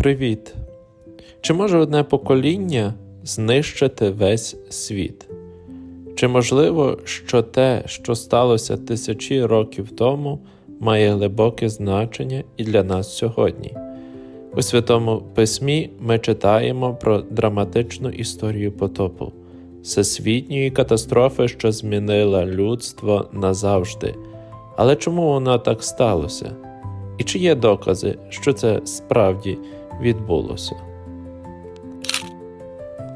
Привіт! Чи може одне покоління знищити весь світ? Чи можливо, що те, що сталося тисячі років тому, має глибоке значення і для нас сьогодні? У Святому Письмі ми читаємо про драматичну історію потопу, всесвітньої катастрофи, що змінила людство назавжди. Але чому воно так сталося? І чи є докази, що це справді відбулося?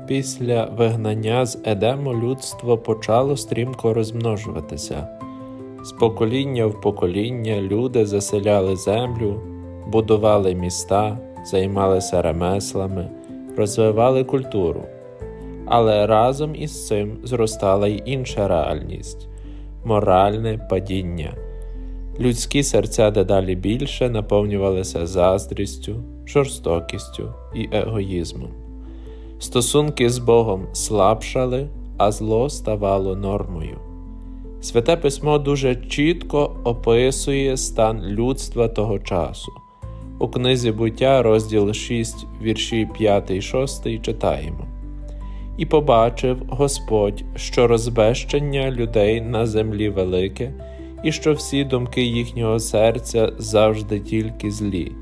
Після вигнання з Едему людство почало стрімко розмножуватися. З покоління в покоління люди заселяли землю, будували міста, займалися ремеслами, розвивали культуру. Але разом із цим зростала й інша реальність моральне падіння. Людські серця дедалі більше наповнювалися заздрістю, жорстокістю і егоїзмом. Стосунки з Богом слабшали, а зло ставало нормою. Святе письмо дуже чітко описує стан людства того часу. У книзі буття, розділ 6, вірші 5 і 6 читаємо. І побачив Господь, що розбещення людей на землі велике, і що всі думки їхнього серця завжди тільки злі,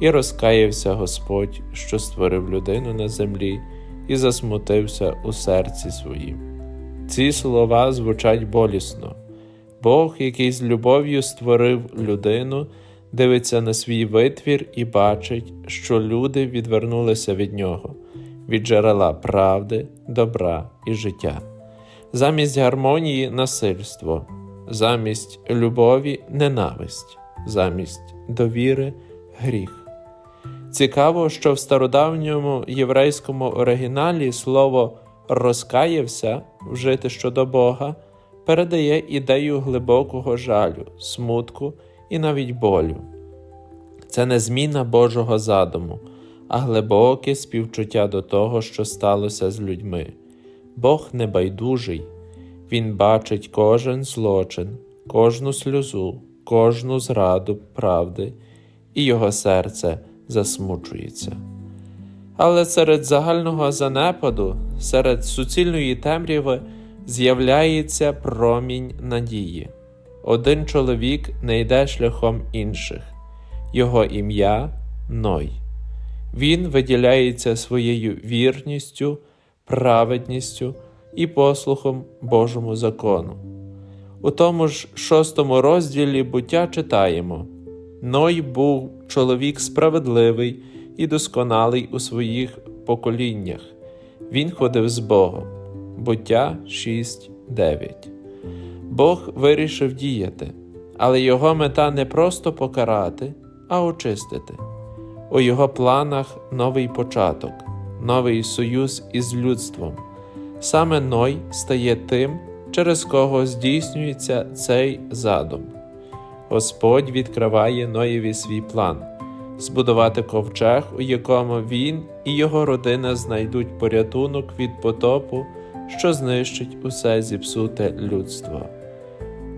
і розкаявся Господь, що створив людину на землі, і засмутився у серці своїм. Ці слова звучать болісно. Бог, який з любов'ю створив людину, дивиться на свій витвір і бачить, що люди відвернулися від нього, від джерела правди, добра і життя. Замість гармонії насильство, замість любові ненависть, замість довіри гріх. Цікаво, що в стародавньому єврейському оригіналі слово розкаявся вжити щодо Бога передає ідею глибокого жалю, смутку і навіть болю. Це не зміна Божого задуму, а глибоке співчуття до того, що сталося з людьми. Бог небайдужий, Він бачить кожен злочин, кожну сльозу, кожну зраду правди, і його серце засмучується. Але серед загального занепаду, серед суцільної темряви з'являється промінь надії. Один чоловік не йде шляхом інших, його ім'я Ной. Він виділяється своєю вірністю, праведністю і послухом Божому закону. У тому ж шостому розділі буття читаємо: Ной був чоловік справедливий і досконалий у своїх поколіннях. Він ходив з Богом. Буття 6.9. Бог вирішив діяти, але його мета не просто покарати, а очистити. У його планах новий початок, новий союз із людством. Саме Ной стає тим, через кого здійснюється цей задум. Господь відкриває Ноєві свій план збудувати ковчег, у якому він і його родина знайдуть порятунок від потопу, що знищить усе зіпсуте людство.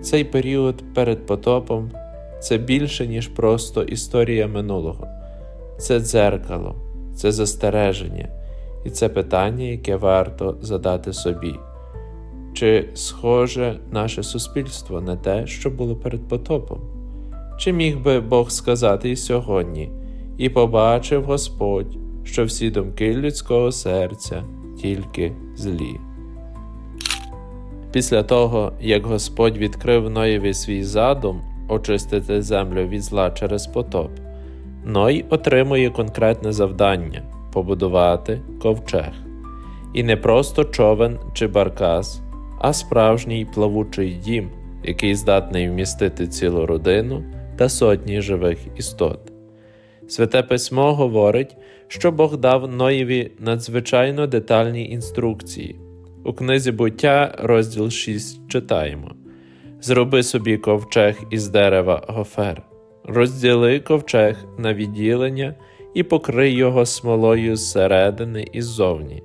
Цей період перед потопом це більше, ніж просто історія минулого, це дзеркало, це застереження, і це питання, яке варто задати собі. Чи схоже наше суспільство на те, що було перед потопом? Чи міг би Бог сказати і сьогодні, і побачив Господь, що всі думки людського серця тільки злі? Після того, як Господь відкрив Ноєві свій задум очистити землю від зла через потоп, Ной отримує конкретне завдання побудувати ковчег. І не просто човен чи баркас, а справжній плавучий дім, який здатний вмістити цілу родину та сотні живих істот. Святе письмо говорить, що Бог дав Ноєві надзвичайно детальні інструкції. У книзі буття, розділ 6 читаємо: Зроби собі ковчег із дерева гофер, розділи ковчег на відділення і покрий його смолою зсередини і ззовні.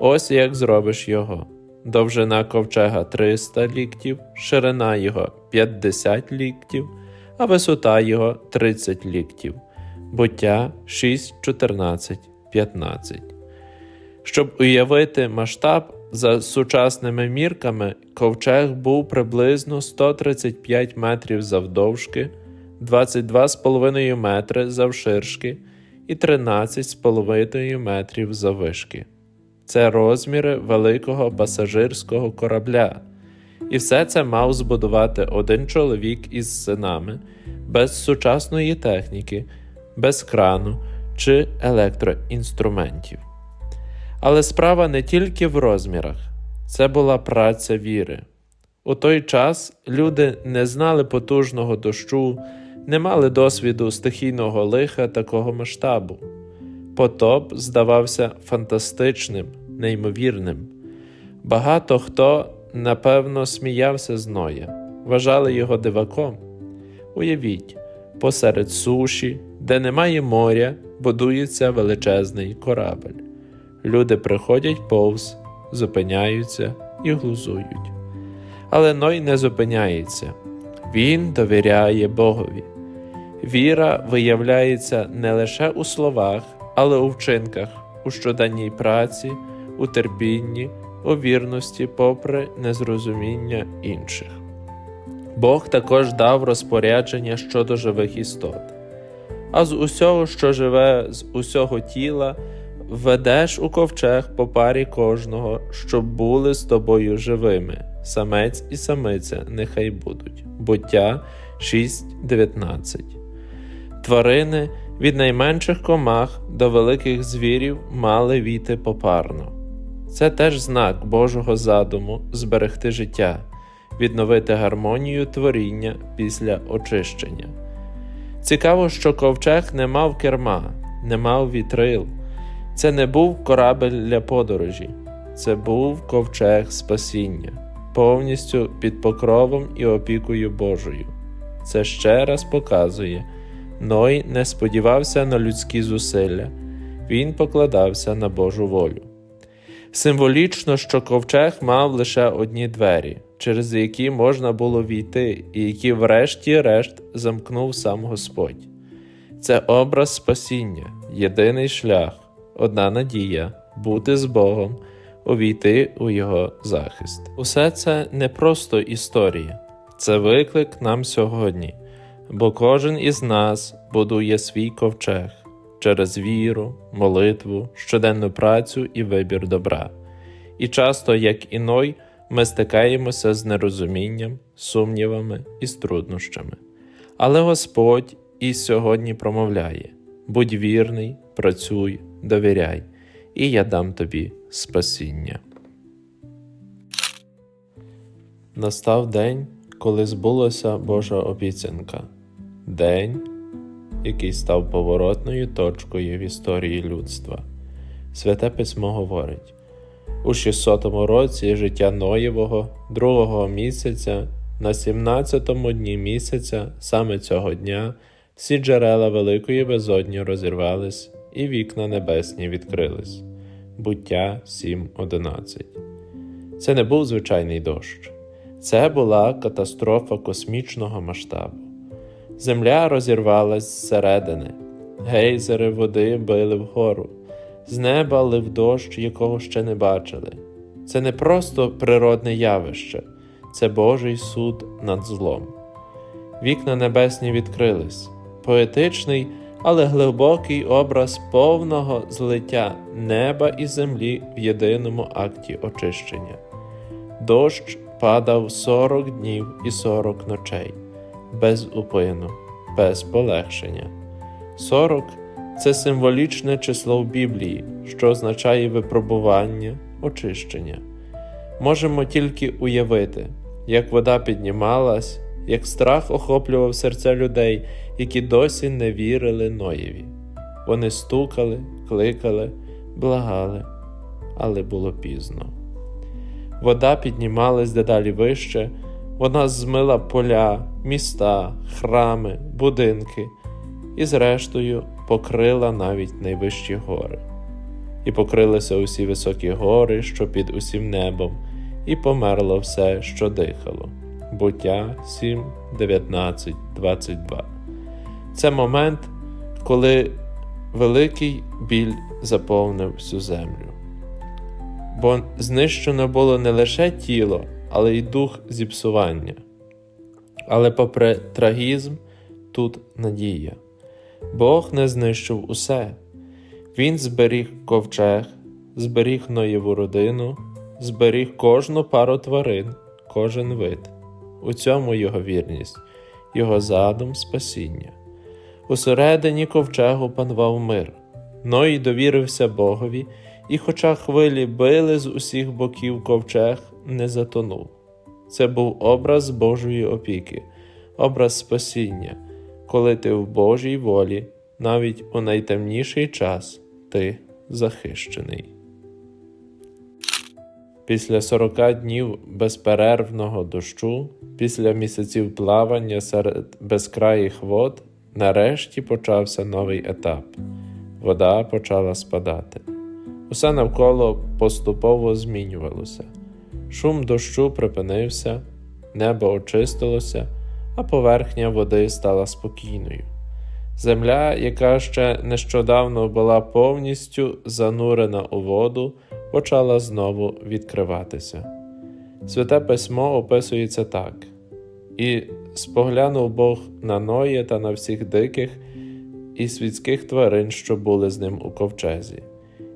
Ось як зробиш його. Довжина ковчега 300 ліктів, ширина його 50 ліктів, а висота його 30 ліктів. Буття 6, 14, 15. Щоб уявити масштаб, за сучасними мірками ковчег був приблизно 135 метрів завдовжки, 22,5 метри завширшки і 13,5 метрів заввишки. Це розміри великого пасажирського корабля. І все це мав збудувати один чоловік із синами, без сучасної техніки, без крану чи електроінструментів. Але справа не тільки в розмірах, це була праця віри. У той час люди не знали потужного дощу, не мали досвіду стихійного лиха такого масштабу. Потоп здавався фантастичним, неймовірним. Багато хто, напевно, сміявся з Ноя, вважали його диваком. Уявіть, посеред суші, де немає моря, будується величезний корабель. Люди приходять повз, зупиняються і глузують. Але Ной не зупиняється, він довіряє Богові. Віра виявляється не лише у словах, але у вчинках, у щоденній праці, у терпінні, у вірності, попри незрозуміння інших. Бог також дав розпорядження щодо живих істот. А з усього, що живе, з усього тіла, ведеш у ковчег по парі кожного, щоб були з тобою живими. Самець і самиця нехай будуть. Буття 6.19 Тварини від найменших комах до великих звірів мали віти попарно. Це теж знак Божого задуму зберегти життя, відновити гармонію творіння після очищення. Цікаво, що ковчег не мав керма, не мав вітрил. Це не був корабель для подорожі, це був ковчег спасіння, повністю під покровом і опікою Божою. Це ще раз показує, Ной не сподівався на людські зусилля, він покладався на Божу волю. Символічно, що ковчег мав лише одні двері, через які можна було війти, і які, врешті-решт, замкнув сам Господь. Це образ спасіння, єдиний шлях, одна надія бути з Богом, увійти у Його захист. Усе це не просто історія, це виклик нам сьогодні, бо кожен із нас будує свій ковчег через віру, молитву, щоденну працю і вибір добра. І часто, як іной, ми стикаємося з нерозумінням, сумнівами і з труднощами. Але Господь і сьогодні промовляє: будь вірний, працюй, довіряй, і я дам тобі спасіння. Настав день, коли збулася Божа обіцянка, день, який став поворотною точкою в історії людства. Святе письмо говорить у 600 році життя Ноєвого, другого місяця, на 17-му дні місяця, саме цього дня, всі джерела великої безодні розірвались, і вікна небесні відкрились. Буття 7.11 Це не був звичайний дощ, це була катастрофа космічного масштабу. Земля розірвалась зсередини, гейзери води били вгору, з неба лив дощ, якого ще не бачили. Це не просто природне явище, це Божий суд над злом. Вікна небесні відкрились, поетичний, але глибокий образ повного злиття неба і землі в єдиному акті очищення. Дощ падав сорок днів і сорок ночей, без упину, без полегшення. Сорок це символічне число в Біблії, що означає випробування, очищення. Можемо тільки уявити, як вода піднімалась, як страх охоплював серця людей, які досі не вірили Ноєві. Вони стукали, кликали, благали, але було пізно. Вода піднімалась дедалі вище, вона змила поля, міста, храми, будинки і, зрештою, покрила навіть найвищі гори. І покрилися усі високі гори, що під усім небом, і померло все, що дихало. Буття 7, 19, 22. Це момент, коли великий біль заповнив всю землю. Бо знищено було не лише тіло, але й дух зіпсування. Але попри трагізм, тут надія. Бог не знищив усе. Він зберіг ковчег, зберіг Ноєву родину, зберіг кожну пару тварин, кожен вид. У цьому його вірність, його задум спасіння. Усередині ковчегу панував мир. Ной довірився Богові, і, хоча хвилі били з усіх боків ковчег, не затонув. Це був образ Божої опіки, образ спасіння, коли ти в Божій волі, навіть у найтемніший час ти захищений. Після сорока днів безперервного дощу, після місяців плавання серед безкраїх вод, нарешті почався новий етап. Вода почала спадати. Усе навколо поступово змінювалося. Шум дощу припинився, небо очистилося, а поверхня води стала спокійною. Земля, яка ще нещодавно була повністю занурена у воду, почала знову відкриватися. Святе письмо описується так: і споглянув Бог на Ноє та на всіх диких і світських тварин, що були з ним у ковчезі,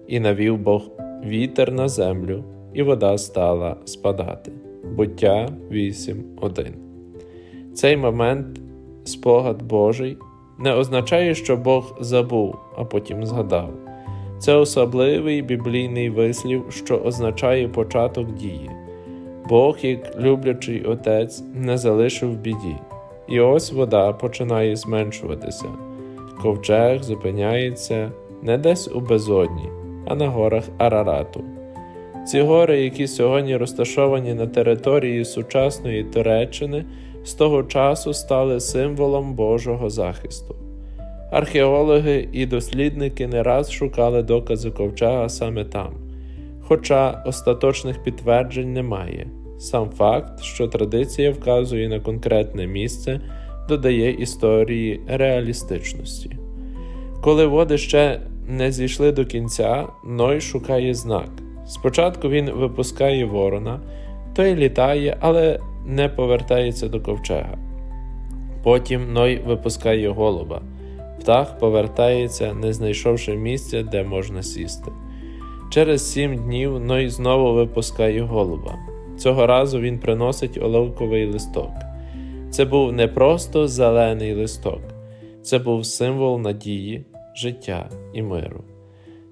і навів Бог вітер на землю, і вода стала спадати. Буття 8.1. Цей момент, спогад Божий, не означає, що Бог забув, а потім згадав. Це особливий біблійний вислів, що означає початок дії. Бог, як люблячий отець, не залишив біді, і ось вода починає зменшуватися. Ковчег зупиняється не десь у безодні, а на горах Арарату. Ці гори, які сьогодні розташовані на території сучасної Туреччини, з того часу стали символом Божого захисту. Археологи і дослідники не раз шукали докази ковчега саме там, хоча остаточних підтверджень немає. Сам факт, що традиція вказує на конкретне місце, додає історії реалістичності. Коли води ще не зійшли до кінця, Ной шукає знак. Спочатку він випускає ворона, той літає, але не повертається до ковчега. Потім Ной випускає голуба. Птах повертається, не знайшовши місця, де можна сісти. Через сім днів Ной знову випускає голуба. Цього разу він приносить оливковий листок. Це був не просто зелений листок, це був символ надії, життя і миру.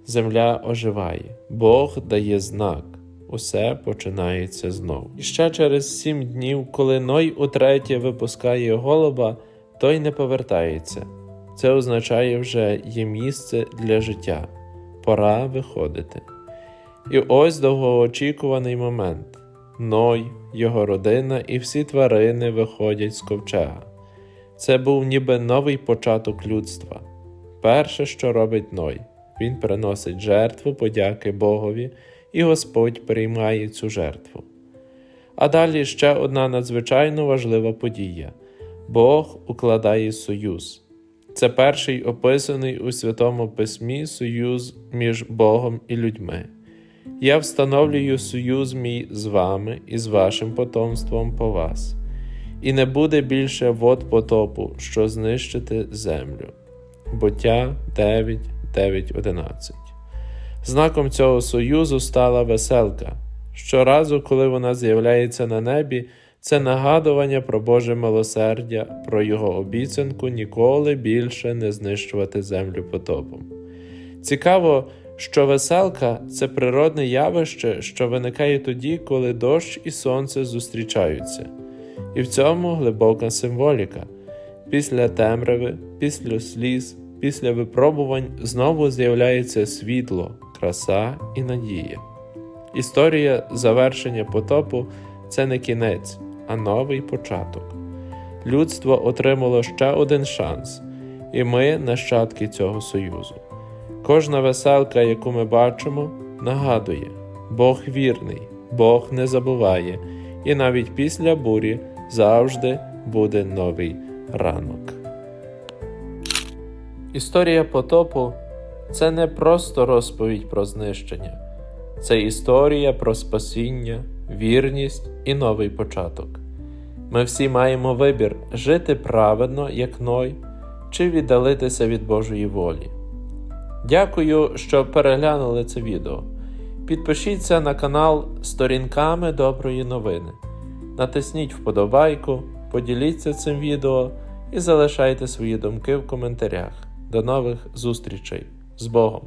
Земля оживає, Бог дає знак, усе починається знову. І ще через сім днів, коли Ной утретє випускає голуба, той не повертається. Це означає вже є місце для життя, пора виходити. І ось довгоочікуваний момент. Ной, його родина і всі тварини виходять з ковчега. Це був ніби новий початок людства. Перше, що робить Ной, він приносить жертву подяки Богові, і Господь приймає цю жертву. А далі ще одна надзвичайно важлива подія: Бог укладає союз. Це перший описаний у Святому Письмі союз між Богом і людьми. Я встановлюю союз мій з вами і з вашим потомством по вас, і не буде більше вод потопу, що знищити землю. Буття 9, 9, 11. Знаком цього союзу стала веселка. Щоразу, коли вона з'являється на небі, це нагадування про Боже милосердя, про Його обіцянку ніколи більше не знищувати землю потопом. Цікаво, що веселка це природне явище, що виникає тоді, коли дощ і сонце зустрічаються, і в цьому глибока символіка. Після темряви, після сліз, після випробувань знову з'являється світло, краса і надія. Історія завершення потопу це не кінець, а новий початок. Людство отримало ще один шанс, і ми нащадки цього союзу. Кожна веселка, яку ми бачимо, нагадує, Бог вірний, Бог не забуває, і навіть після бурі завжди буде новий ранок. Історія потопу це не просто розповідь про знищення, це історія про спасіння, вірність і новий початок. Ми всі маємо вибір жити праведно, як Ной, чи віддалитися від Божої волі. Дякую, що переглянули це відео. Підпишіться на канал Сторінками Доброї новини. Натисніть вподобайку, поділіться цим відео і залишайте свої думки в коментарях. До нових зустрічей з Богом!